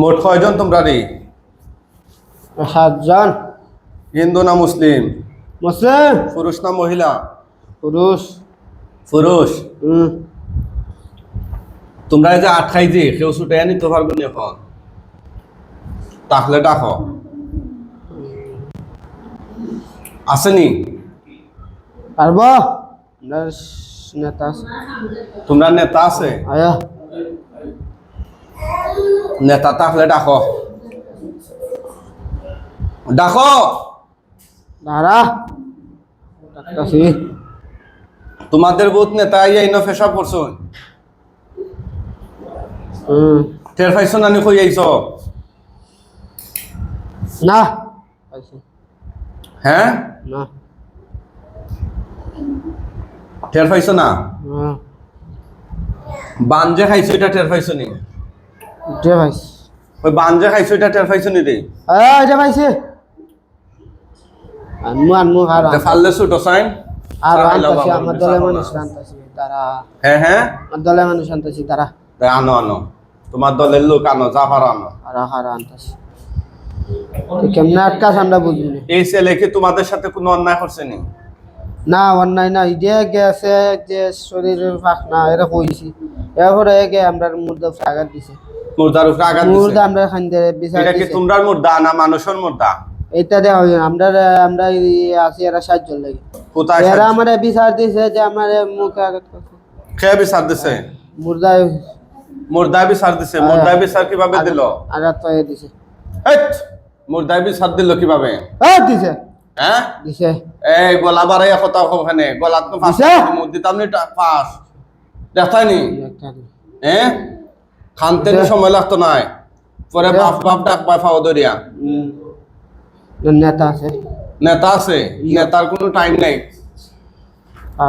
মোট কয়জন তোমরা রে? সাতজন। হিন্দু না মুসলিম? মুসলিম। পুরুষ না মহিলা? পুরুষ। পুরুষ? তোমরা যে যে আটকাই যে কেউ ছুটে নিতে পারবে না এখন। তাহলে ডাকো। আসেনি পারব। তোমরা নেতা আছে? আয়া। নেতা তাহলে ডাকো। ডাকো। দাঁড়া। তোমাদের বহুত নেতা ইয়ে ইনো ফেসা হুম টের পাইছো নানি কই আইছ না। হ্যাঁ না। টের পাইছো না? বান যে খাইছো এটা টের পাইছো নি? পাইছি। ওই খাইছো এটা টের পাইছো নি রে? আয়া এটা পাইছি। আনমু আনমু আর ফাললে ছুটো সাইন আর আনতাছি আমার দলে মানুষ। আনতাছি তারা হ্যাঁ হ্যাঁ আমার দলে মানুষ আনতাছি তারা আনো আনো। তোমার দলের লোক আনো জাফার আনো। আর আর আনতাছি। কেমনে আটকাস আমরা বুঝবি এই ছেলে কি তোমাদের সাথে কোনো অন্যায় করছে নি? না অন্যায় না যে গেছে যে শরীরের ফাঁক না এরা কইছি। এরপরে গে আমরা মুর্দা আঘাত দিছে। মুর্দার উপরে আঘাত মুর্দা আমরা খাইতে বিচার এটা কি তোমরার মুর্দা না মানুষের মুর্দা? এটা দেওয়া হয় আমরা আমরা আছি এরা সাহায্য লাগে। কোথায় এরা? আমার বিচার দিছে যে আমার মুখে আঘাত করছে। খেয়ে বিচার দিছে? মুর্দা মুর্দা বিচার দিছে। মুর্দা বিচার কীভাবে দিল? আঘাত পাইয়ে দিছে। হেৎ! মুর্দা বিচার দিল কীভাবে? এ দিছে। হ্যাঁ? দিছে। এই গলা বাড়াইয়া কথা ওখানে গলা তো ফাঁস? দিতাম নি ফাঁস। দিছে। হ্যাঁ খানতে সময় লাগতো নাই। পরে? বাপ বাপ ডাক পায় ফাও দরিয়া নেতা আছে। নেতা আছে। নেতার কোনো টাইম নাই।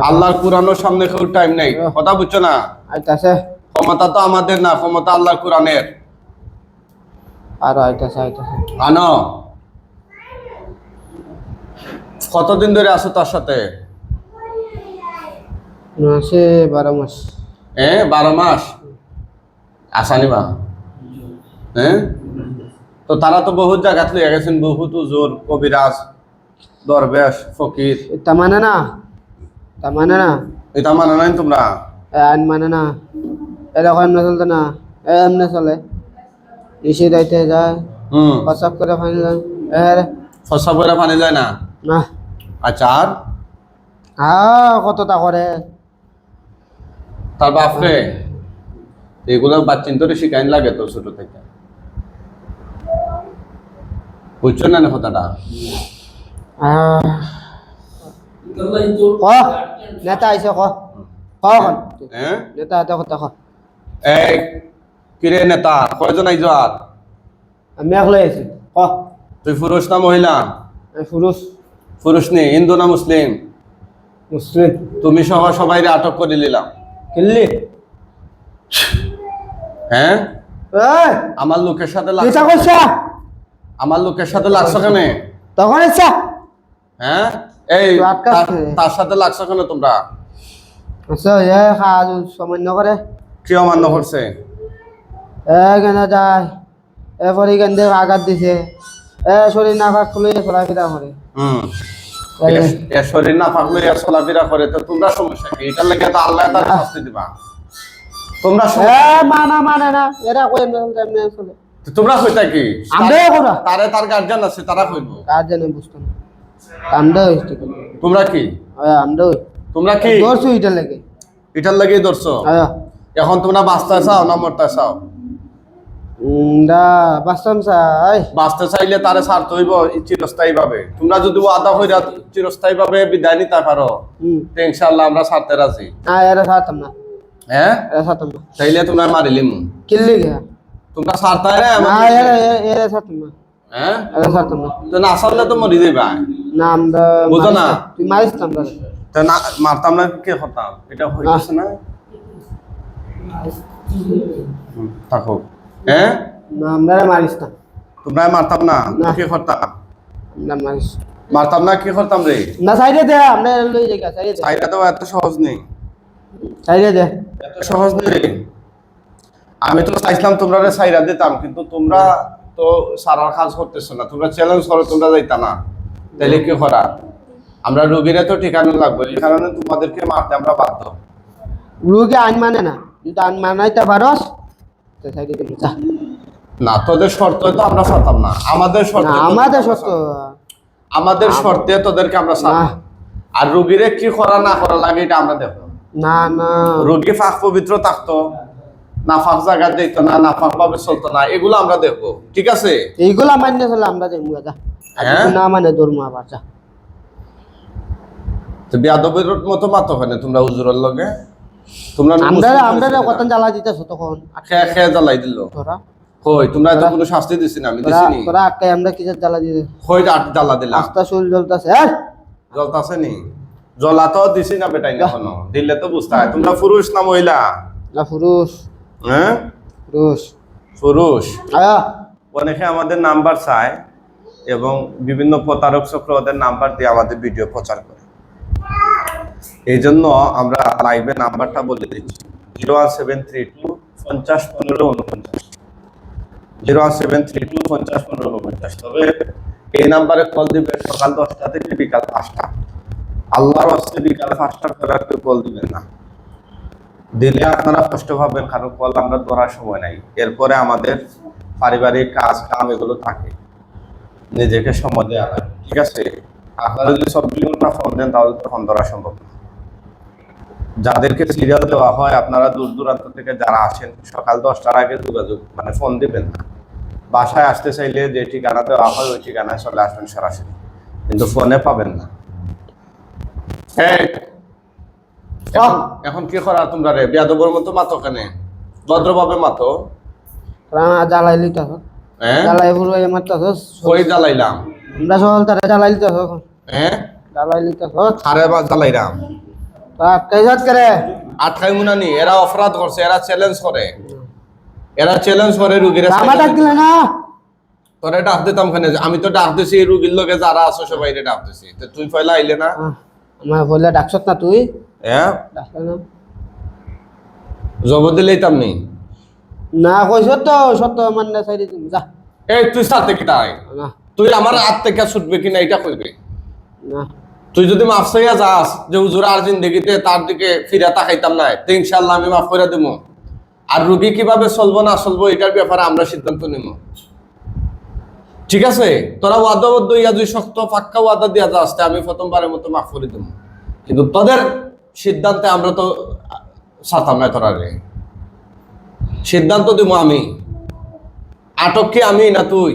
আল্লাহর কুরানোর সামনে কেউ টাইম নাই। কথা বুঝছ না? আইতাছে। ক্ষমতা তো আমাদের না ক্ষমতা আল্লাহর কুরানের আর আইতাছে আইতাছে। আনো। কতদিন ধরে আছো তার সাথে? মাসে বারো মাস। এ বারো মাস? আসানি বা? হ্যাঁ তো তারা তো বহুত জায়গাত লইয়া গেছেন বহুত উজোর কবিরাজ দরবেশ ফকির। এটা মানে না? তা মানে না? এটা মানে নাই তোমরা? এ আইন মানে না? এরকম এমনি চলতে না? এমনি চলে। নিশি দাইতে যায়। হুম। প্রসাব করে ফাইন যায় এর ফসা বইরা পানি যায় না? না। আচ্ছা আর? হ্যাঁ কতটা করে? তার বাপরে? এগুলো বাচ্চিন তোরে শিখাইন লাগে তো ছোট থেকে। বুঝছ না না কথাটা? নেতা আইছে ক। ক নেতা হাতে কথা এই কিরে নেতা কয়জন আইজ আর আমি একলে আইছি। ক। তুই পুরুষ না মহিলা? আমি পুরুষ পুরুষ নে হিন্দু না মুসলিম মুসলিম তুমি সহ সবাই আটক করে নিলাম কিনলি? হ্যাঁ? আমার লোকের সাথে এটা লাগছো করছা আমার লোকের সাথে লাগছো কেন? তখন ইচ্ছা হ্যাঁ? এই তার- সাথে লাগছো কেন তোমরা? আচ্ছা এ কাজ সামান্য করে। কি অমান্য করছে? এ কেন যায়? এ পরে কেন দিয়ে আঘাত দিছে। এ শরীর না কাক খুলে চলাফেরা করে। হুম। শরীর না থাকলে এর চলাফেরা করে তো তোমরা সমস্যা কি? এটার লাগে তো আল্লাহ তার শাস্তি দিবা। তোমরা মানা মানে না এরা তোমরা কি তারে তার আছে তারা কইব। কার বুঝতো না। আমরা হইছি তোমরা কি? আমরা তোমরা কি? দৌড়ছু এটা লেগে। এটার লাগে ধরছো? এখন তোমরা বাঁচতে চাও না মরতে চাও? চাই বাঁচতে চাইলে তারে ছাড়তে হইব চিরস্থায়ী ভাবে তোমরা যদি আদা হইরা চিরস্থায়ী ভাবে বিদায় নিতে পারো আমরা ছাড়তে রাজি। না এরা ছাড়তাম না। হ্যাঁ এরা ছাড়তাম না চাইলে তোমরা মারিলিম কিল্লি গিয়া। তোমরা ছাড়তে রে না এরা এরা- এরা ছাড়তাম না। হ্যাঁ এরা ছাড়তাম না। তো না ছাড়লে তো মরি যাইবা। না আমরা বুঝো না? তুই মারিস তো আমরা। তো না মারতাম না কে হতাম এটা হইতেছে না। হুম, থাকো। হ্যাঁ না আমরা মারিস না তোমরা মারতাম না। না। কি করতাম আমরা মারিস। মারতাম না কি করতাম রে? না সাইডে দে আমরা লই যাই সাইডে দে। চাইটা তো এত সহজ নেই। সাইডে দে এত সহজ নেই রে। আমি তো চাইছিলাম তোমরা সাইরা দিতাম কিন্তু তোমরা তো সারার কাজ করতেছো না। তোমরা চ্যালেঞ্জ করো তোমরা যাইতা না। তাইলে কি করা? আমরা রোগীরা তো ঠিকানা লাগবে এই কারণে তোমাদেরকে মারতে আমরা বাধ্য। রুগী আইন মানে না যদি আইন মানাইতে পারস তো সাইডে দিবি যা। না তোদের শর্ত তো আমরা ছাড়তাম না। আমাদের না আমাদের সত্য আমাদের শর্তে তোদেরকে আমরা না। আর রোগীরে কি করা না করা লাগে এটা আমরা দেখো না না। রোগী ফাঁক পবিত্র থাকতো। না ফাঁক জায়গা দিত না ভাবে চলতো না। এগুলো আমরা দেখব ঠিক আছে? এইগুলা মান্য চলে আমরা দেখব আর হ্যাঁ? না মানে ধর্ম আবার যা তো বিয়াদবের মতো মাতো হয় না তোমরা হুজুরের লগে? তোমরা আমরা আমরা হয়েছিলে কত জ্বালা দিতেছ তখন? খেয়ে খেয়ে জ্বালাই দিল। তোরা? কই তোমরা তো কোনো শাস্তি দিছি না আমি তোরা দিছি তোরা আটকে আমরা কিসের জ্বালা দিতে কই আট জ্বালা দিলাম আস্তা শরীর জ্বলতেছে জ্বলতাছে নি? জ্বলা তো দিছি না বেটাই না এখনও দিলে তো বুঝতে হয়। তোমরা পুরুষ না মহিলা? না পুরুষ। হ্যাঁ? পুরুষ। পুরুষ? অনেকে আমাদের নাম্বার চায় এবং বিভিন্ন প্রতারক চক্র ওদের নাম্বার দিয়ে আমাদের ভিডিও প্রচার করে। এই জন্য আমরা লাইভে নাম্বারটা বলে দিচ্ছি। Zero one seven three two পঞ্চাশ পনেরো উনপঞ্চাশ zero one seven three two পঞ্চাশ পনেরো উনপঞ্চাশ তবে এই নাম্বারে কল দিবে সকাল দশটা থেকে বিকাল পাঁচটা। আল্লাহর হস্তে বিকাল পরে আর কেউ কল দিবেন না। দিলে আপনারা কষ্ট পাবেন, কারণ কল আমরা ধরার সময় নাই। এরপরে আমাদের পারিবারিক কাজ, কাম এগুলো থাকে। নিজেকে সময় দেওয়া হয়। ঠিক আছে? আপনারা যদি চব্বিশ ঘণ্টা ফোন দেন, তাহলে তো ফোন ধরা সম্ভব না। যাদেরকে সিরিয়াল দেওয়া হয়, আপনারা দূর দূরান্ত থেকে যারা আসেন, সকাল দশটার আগে যোগাযোগ মানে ফোন দিবেন না। বাসায় আসতে চাইলে যে ঠিকানা দেওয়া হয়, ওই ঠিকানায় চলে আসবেন সরাসরি। কিন্তু ফোনে পাবেন না। এই, এখন- কি করা তোমরা রে? বিয়াদবর মতো মাতো কেনে? ভদ্রভাবে মাতো? তোরা জ্বালাই লিতেছ হ্যাঁ জ্বালাই মারতেছ কই জ্বালাইলাম? আমরা সকল তারা জ্বালাই লিতেছ হ্যাঁ? জ্বালাই লিতেছ আরে বা জ্বালাইলাম। যাত করে আটকাই মুনানি এরা অপরাধ করছে এরা চ্যালেঞ্জ করে। এরা চ্যালেঞ্জ করে রুগীরা আমার ডাক দিলে না? তোরে ডাক দিতাম খানে আমি তো ডাক দিছি রুগীর লগে যারা আছো সবাই ডাক দিছি। তো তুই পয়লা আইলে না? আমার ডাকছত না তুই? হ্যাঁ ডাকলে না। জব দিলেইতাম না কইছ তো সত্য মানে তুমি যা। এই তুই সাথে কি তাই তুই আমার হাত থেকে ছুটবে কিনা এটা কইবে? না। তুই যদি মাফ চাইয়া যাস যে হুজুর আর জিন্দগিতে তার দিকে ফিরে তাকাইতাম না তো ইনশাল্লাহ আমি মাফ করে দেবো আর রুগী কীভাবে চলবো না চলবো এটার ব্যাপারে আমরা সিদ্ধান্ত নিব ঠিক আছে? তোরা ওয়াদাবদ্ধ ইয়া দুই শক্ত পাক্কা ওয়াদা দিয়া যাস আমি প্রথমবারের মতো মাফ করে দেবো। কিন্তু তোদের সিদ্ধান্তে আমরা তো সাতাম না তোরা রে। সিদ্ধান্ত দিব আমি। আটক কি আমি না তুই?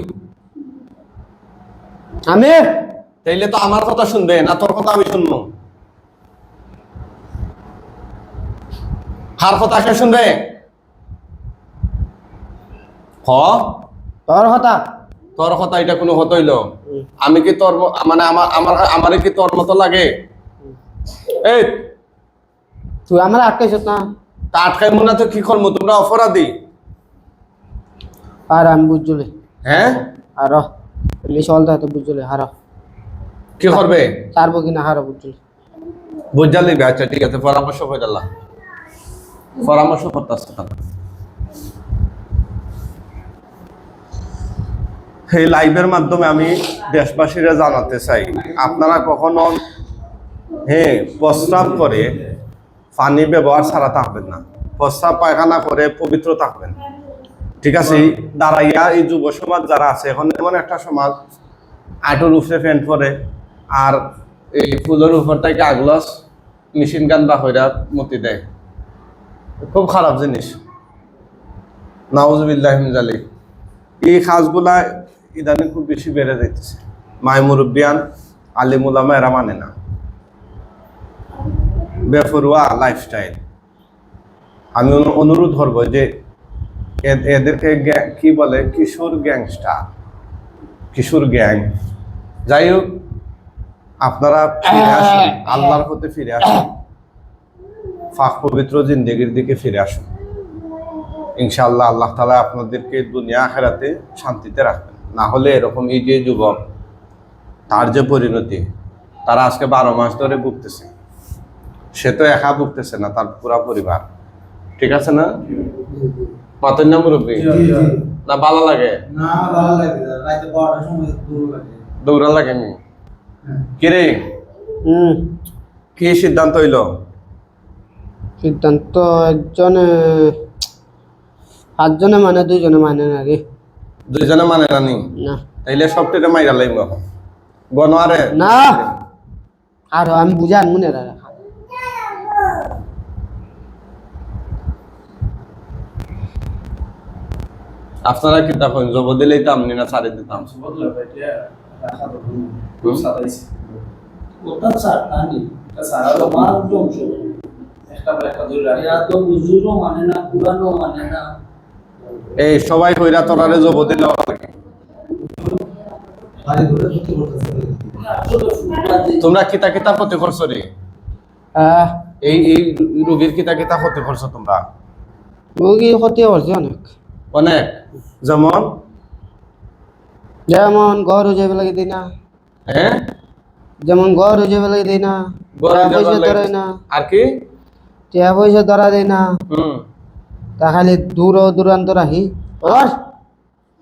আমি? তাইলে তো আমার কথা শুনবে না তোর কথা আমি শুনব? কার কথা কে শুনবে? হ? তোর কথা? তোর কথা এটা কোনো হতইল আমি কি তোর মানে আমার আমার আমারে কি তোর মতো লাগে? এই তুই আমার আটকাইছ না। তা আটকাই মনে তো কি করব? তোমরা অপরাধী। আর আমি বুঝলি। হ্যাঁ? আর আমি চলতে হয়তো বুঝলি হার কি করবে? চারবো কিনা হারো বুঝলি। বুঝা লিবে আচ্ছা ঠিক আছে পরামর্শ করে দিলাম পরামর্শ করতেছে এই লাইভের মাধ্যমে আমি দেশবাসীরা জানাতে চাই, আপনারা কখনো হ্যাঁ প্রস্রাব করে পানি ব্যবহার ছাড়া থাকবেন না। প্রস্রাব পায়খানা করে পবিত্র থাকবেন। ঠিক আছে দাঁড়াইয়া এই যুব সমাজ যারা আছে, এখন এমন একটা সমাজ, আটোর উপরে প্যান্ট পরে, আর এই ফুলের উপর থেকে আগলস মেশিন গান বা হইরা মতি দেয়। খুব খারাপ জিনিস। নাউজুবিল্লাহ জালি এই কাজগুলা ইদানিং খুব বেশি বেড়ে যাইতেছে। মাই মুরব্বিয়ান আলিমুলামা এরা মানে না। বেফরুয়া লাইফস্টাইল আমি অনুরোধ করব যে এদেরকে কি বলে কিশোর গ্যাংস্টার কিশোর গ্যাং যাই হোক আপনারা ফিরে আসুন আল্লাহর হতে ফিরে আসুন। ফাঁক পবিত্র জিন্দগির দিকে ফিরে আসুন। ইনশাআল্লাহ আল্লাহ তালা আপনাদেরকে দুনিয়া আখেরাতে শান্তিতে রাখবেন। না হলে এরকম এই যে যুবক তার যে পরিণতি তারা আজকে বারো মাস ধরে ভুগতেছে। সে তো একা ভুগতেছে না তার পুরা পরিবার। ঠিক আছে না? মাতন না মুরব্বী? না ভালো লাগে? না ভালো লাগে না। রাতে বারোটার সময় দূর লাগে। দৌড়া লাগে নি? কিরে? হুম। কি সিদ্ধান্ত হইল? সিদ্ধান্ত একজনে পাঁচজনে মানে দুইজনে মানে না রে। দুইজনে মানে নানি না? তাইলে সবটিতে মাইরা লাগবে এখন। বনোয়ারে? না। আর আমি বুঝান মনে রাখা আপনারা কি তখন জব দিলেই তো আমনি না ছাড়ে দিতাম? তো ওটা স্যার আনি স্যার আলো মার একটা একটা ধরে রাখা এরা তো হুজুরও মানে না পুরানো মানে না এই সবাই কইরা তোরারে জব দিলে তোমরা কিতা কিতা ক্ষতি করছ রে? এই এই রোগীর কিতা কিতা ক্ষতি করছ তোমরা? রোগী ক্ষতি করছে অনেক। অনেক? যেমন? যেমন ঘর যাবে লাগে দিই না। হ্যাঁ যেমন ঘর যাবে লাগে দিই না। পয়সা ধরে না। আর কি? টাকা পয়সা ধরা দেয় না। হুম। তা খালি দূর দূরান্ত রাখি।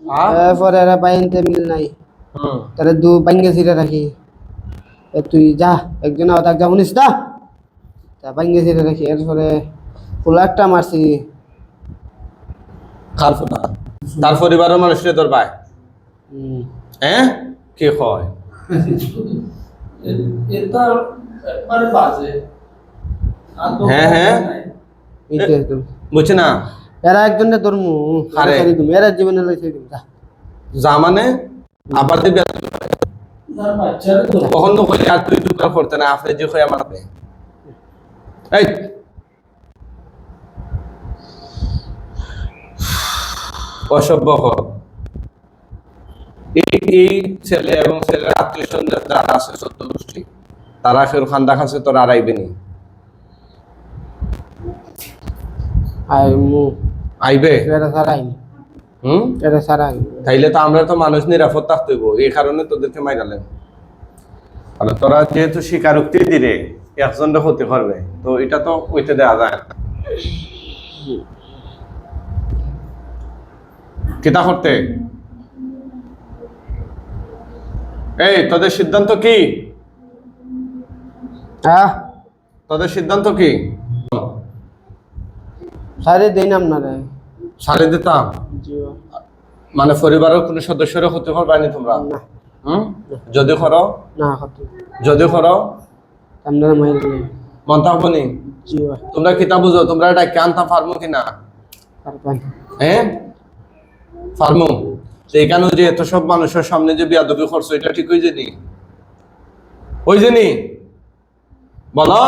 আর এরপরে এরা বাইনতে মিল নাই। হুম। তারে দু বাইঙ্গে ছিঁড়ে রাখি। তুই যা একজন তাক যা শুনিস না? তা বাইঙ্গে ছিঁড়ে রাখি এরপরে একটা মারছি। তার পরিবারের মানুষের তোর ভাই? হ্যাঁ? কি হয় হ্যাঁ, হ্যাঁ। বুঝছি না? এরা একজনে তোর মু আরে। এরা জীবনে লইছে যা। যা মানে? আবার দিবি কখন তো। কই আর তুই করতে না আপনি যে কই আমার এই! অসভ্য এই এই ছেলে এবং ছেলের আত্মীয় স্বজন যারা আছে সত্য গোষ্ঠী তারা ফের খান দেখাচ্ছে তোর আর তাইলে তো আমরা তো মানুষ নিরাপদ থাকতে হইব। এই কারণে তোদেরকে মাইরালেন আর তোরা যেহেতু স্বীকারোক্তি দিলে একজনটা ক্ষতি করবে তো এটা তো ওইতে দেওয়া যায়। কিতা করতে? এই তোদের সিদ্ধান্ত কি? হ্যাঁ তোদের সিদ্ধান্ত কি? সারে দিন আপনারা। সারে দিতাম মানে পরিবারের কোনো সদস্যের ক্ষতি করবানি তোমরা? হুম? যদি করো? না যদি করো? আপনারা মাইলে মন থাকব নি? তোমরা কিতা বুঝো? তোমরা এটা আনতা পারব কিনা? পারবেন হ্যাঁ তো এখানে যে এত সব মানুষের সামনে যে বিয়াদবি করছ এটা ঠিক হয়ে জানি ওই জানি বলো?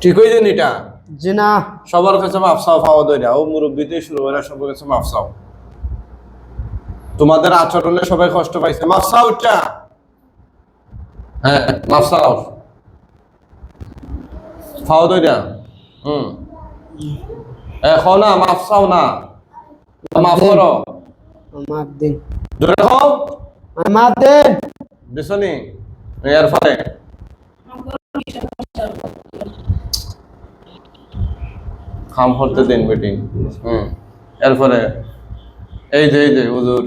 ঠিক হয়ে জানি এটা? জি না। সবার কাছে মাফসাও পাওয়া দই না। ও মুরব্বীতে শুরু করে সবার কাছে মাফসাও তোমাদের আচরণে সবাই কষ্ট পাইছে। মাফসাও এটা হ্যাঁ মাফসাও পাওয়া দই না। হুম। এখন না মাফসাও না। মাফ করো। মাপ দিন। জোরে হোক মাপ দেন। দিছনি এর ফলে খাম করতে দিন হুম। এরপরে এই যে এই যে হুজুর।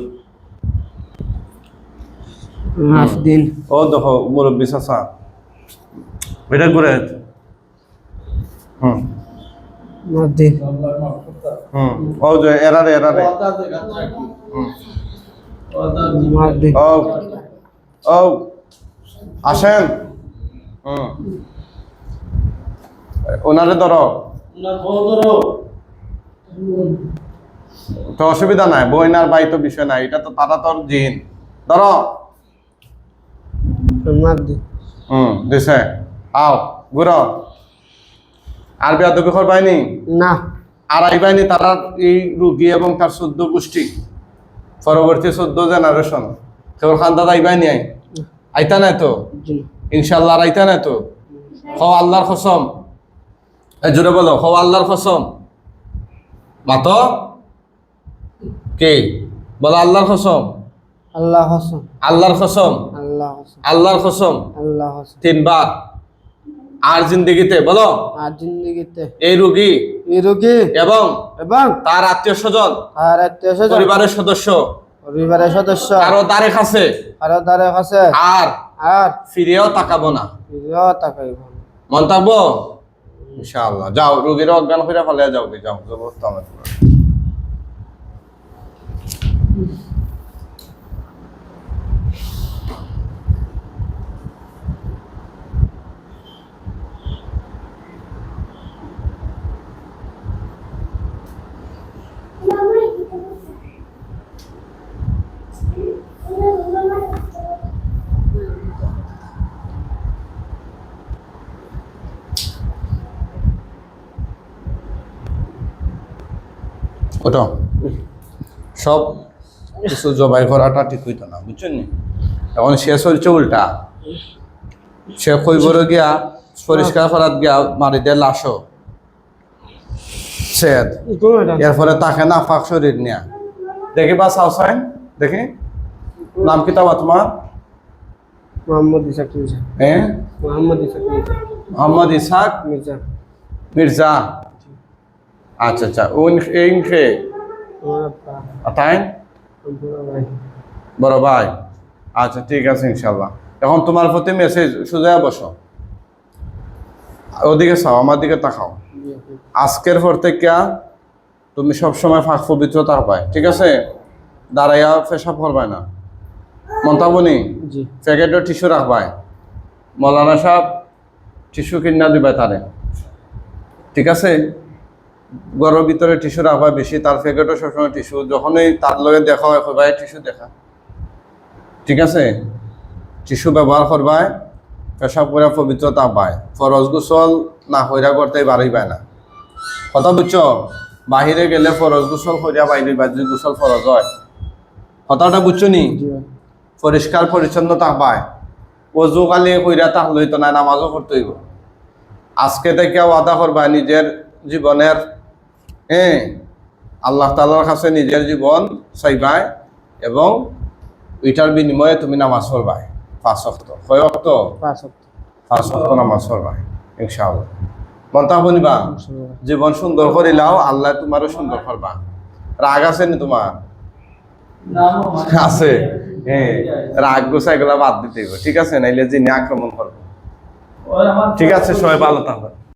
দিন। ও দেখো মুরব্বী চাচা। এটা করে হুম। মাপ দিন। আল্লাহ মাফ করতে হুম। ও যে এরারে এরারে। কথা হুম। কথা দিন। ও ও আসেন। হুম। ওনারে ধরো। তো অসুবিধা নাই বইন আর বাই তো বিষয় নাই এটা তো তারা তোর জিন ধরো হুম দিছে। আও ঘুরো। আর বিয়া তো বিখর পাইনি? না। আর আইবাইনি তারা এই রুগী এবং তার চোদ্দ গোষ্ঠী। পরবর্তী চোদ্দ জেনারেশন কেবল খান্দা আইবাইনি আই আইতা নাই তো? ইনশাল্লাহ আর আইতা নাই তো? হ আল্লাহর কসম। জোরে বলো হ আল্লাহর কসম? মাত? কে? বলো আল্লাহর কসম? আল্লাহ হাসন আল্লাহর কসম? আল্লাহ আল্লাহর কসম? আল্লাহ তিনবার। আর জিন্দিগিতে বলো। আর জিন্দগিতে। এই রোগী। এই রোগী। এবং এবং তার আত্মীয় স্বজন। তার আত্মীয় স্বজন। পরিবারের সদস্য। পরিবারের সদস্য। কারও দ্বারে কাছে। আরও তার কাছে। আর আর ফিরেও তাকাবো না। ফিরেও তাকাইব। মন থাকব? ইনশাআল্লাহ যাও রোগীর অজ্ঞান করে ফেলে যাও গে, যাও জবরদস্ত আমার উপর। ওটো সব কিছু জবাই করাটা ঠিক হইতো না বুঝছেন নি? এখন শেষ হয়েছে উল্টা। সে কইবর গিয়া পরিষ্কার করাত গিয়া মারি দিয়ে লাশও। সেদ এরপরে তাকে না ফাঁক শরীর নিয়া। দেখি বা সাউসাইন দেখি। নাম কি তাবা তোমার? মোহাম্মদ ইসাক মির্জা। হ্যাঁ? মোহাম্মদ ইসাক মির্জা। মোহাম্মদ ইসাক মির্জা। মির্জা। আচ্ছা আচ্ছা উন এই খে। আতাইন? বড় ভাই। আচ্ছা ঠিক আছে ইনশাল্লাহ এখন তোমার প্রতি মেসেজ সোজা বসো। ওদিকে চাও আমার দিকে তাকাও। আজকের পর থেকে তুমি সবসময় ফাঁক পবিত্রতা পায় ঠিক আছে? দাঁড়াইয়া পেশাব করবাই না। মন্তাবনি? প্যাকেটও টিস্যু রাখবাই। মৌলানা সাহেব টিস্যু কিনা দিবাই তারে। ঠিক আছে? ঘরের ভিতরে টিস্যু রাখবাই বেশি তার প্যাকেটও সবসময় টিস্যু। যখনই তার লগে দেখা হয় ভাই টিস্যু দেখা। ঠিক আছে? টিস্যু ব্যবহার করবাই পেশাব করে পবিত্রতা পায়। ফরজ গোসল না হইরা করতে বাড়িবাই না। কথা বুঝছ? বাহিরে গেলে ফরজ গোসল হইরা বাইরে বা যদি গোসল ফরজ হয়। কথাটা বুঝছ নি? পরিষ্কার পরিচ্ছন্ন থাকবায় অজু কালি কইরা তাহলে তো না নামাজও পড়তে হইব। আজকে থেকে ওয়াদা করবা নিজের জীবনের হ্যাঁ আল্লাহ তালার কাছে নিজের জীবন চাইবাই এবং ওইটার বিনিময়ে তুমি নামাজ পড়বাই পাঁচ অক্ত কয় অক্ত পাঁচ অক্ত নামাজ পড়বাই ইনশাআল্লাহ। মন্তা শুনিবা জীবন সুন্দর করিলাও আল্লাহ তোমারও সুন্দর করবা। রাগ আছে নি তোমার? আছে। হ্যাঁ রাগ গোসা এগুলা বাদ দিতে ঠিক আছে? নাইলে যিনি আক্রমণ করব। ঠিক আছে সবাই ভালো থাকবে